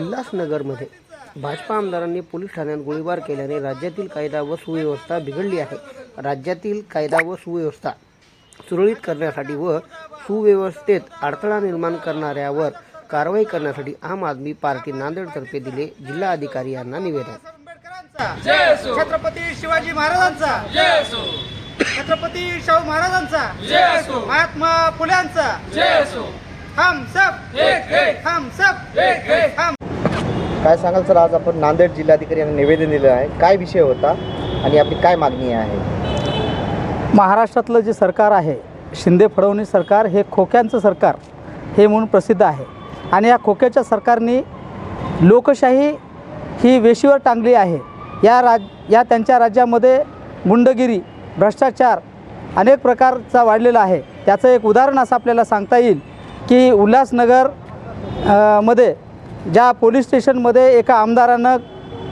उल्हासनगरमध्ये. भाजपा आमदारांनी पोलीस ठाण्यात गोळीबार केल्याने राज्यातील कायदा व सुव्यवस्था बिघडली आहे. राज्यातील कायदा व सुव्यवस्था सुरळीत करण्यासाठी व सुव्यवस्थेत अडथळा निर्माण करणाऱ्यावर कारवाई करण्यासाठी आम आदमी पार्टी नांदेडतर्फे दिले जिल्हाधिकारी यांना निवेदन. छत्रपती शिवाजी महाराजांचा. छत्रपती शाहू महाराजांचा. महात्मा फुल्यांचा. हम सब हम सब काय सांगाल सर आज आपण नांदेड जिल्हाधिकारी यांना निवेदन दिलं आहे. काय विषय होता आणि आपली काय मागणी आहे? महाराष्ट्रातलं जे सरकार आहे शिंदे फडणवीस सरकार हे खोक्यांचं सरकार हे म्हणून प्रसिद्ध आहे. आणि या खोक्याच्या सरकारने लोकशाही ही वेशीवर टांगली आहे. या राज या त्यांच्या राज्यामध्ये गुंडगिरी भ्रष्टाचार अनेक प्रकारचा वाढलेला आहे. त्याचं एक उदाहरण असं आपल्याला सांगता येईल की उल्हासनगरमध्ये ज्या पोलीस स्टेशनमध्ये एका आमदारानं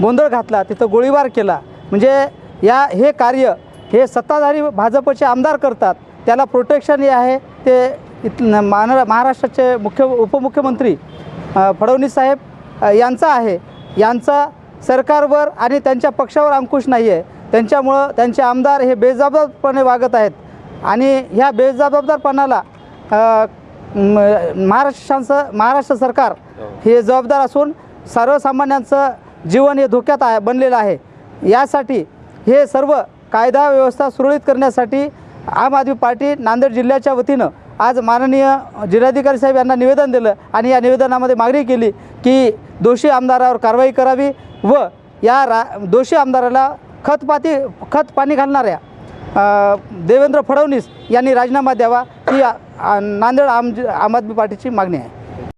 गोंधळ घातला तिथं गोळीबार केला म्हणजे या हे कार्य हे सत्ताधारी भाजपचे आमदार करतात त्याला प्रोटेक्शन हे आहे ते इत मान महाराष्ट्राचे मुख्य उपमुख्यमंत्री फडणवीस साहेब यांचा आहे. यांचा सरकारवर आणि त्यांच्या पक्षावर अंकुश नाही आहे त्यांच्यामुळं त्यांचे आमदार हे बेजबाबदारपणे वागत आहेत. आणि ह्या बेजबाबदारपणाला अ, म- महाराष्ट्र सरकार हे. जबाबदार असून सर्वसामान्यांचं जीवन हे धोक्यात आहे बनलेलं आहे. यासाठी हे सर्व कायदा व्यवस्था सुरळीत करण्यासाठी आम आदमी पार्टी नांदेड जिल्ह्याच्या वतीनं आज माननीय जिल्हाधिकारी साहेब यांना निवेदन दिलं आणि या निवेदनामध्ये मागणी केली की दोषी आमदारावर कारवाई करावी व या रा दोषी आमदाराला खतपाती खत पाणी घालणाऱ्या देवेंद्र फडणवीस यांनी राजीनामा द्यावा ही नांदेड आम आम आदमी पार्टीची मागणी आहे.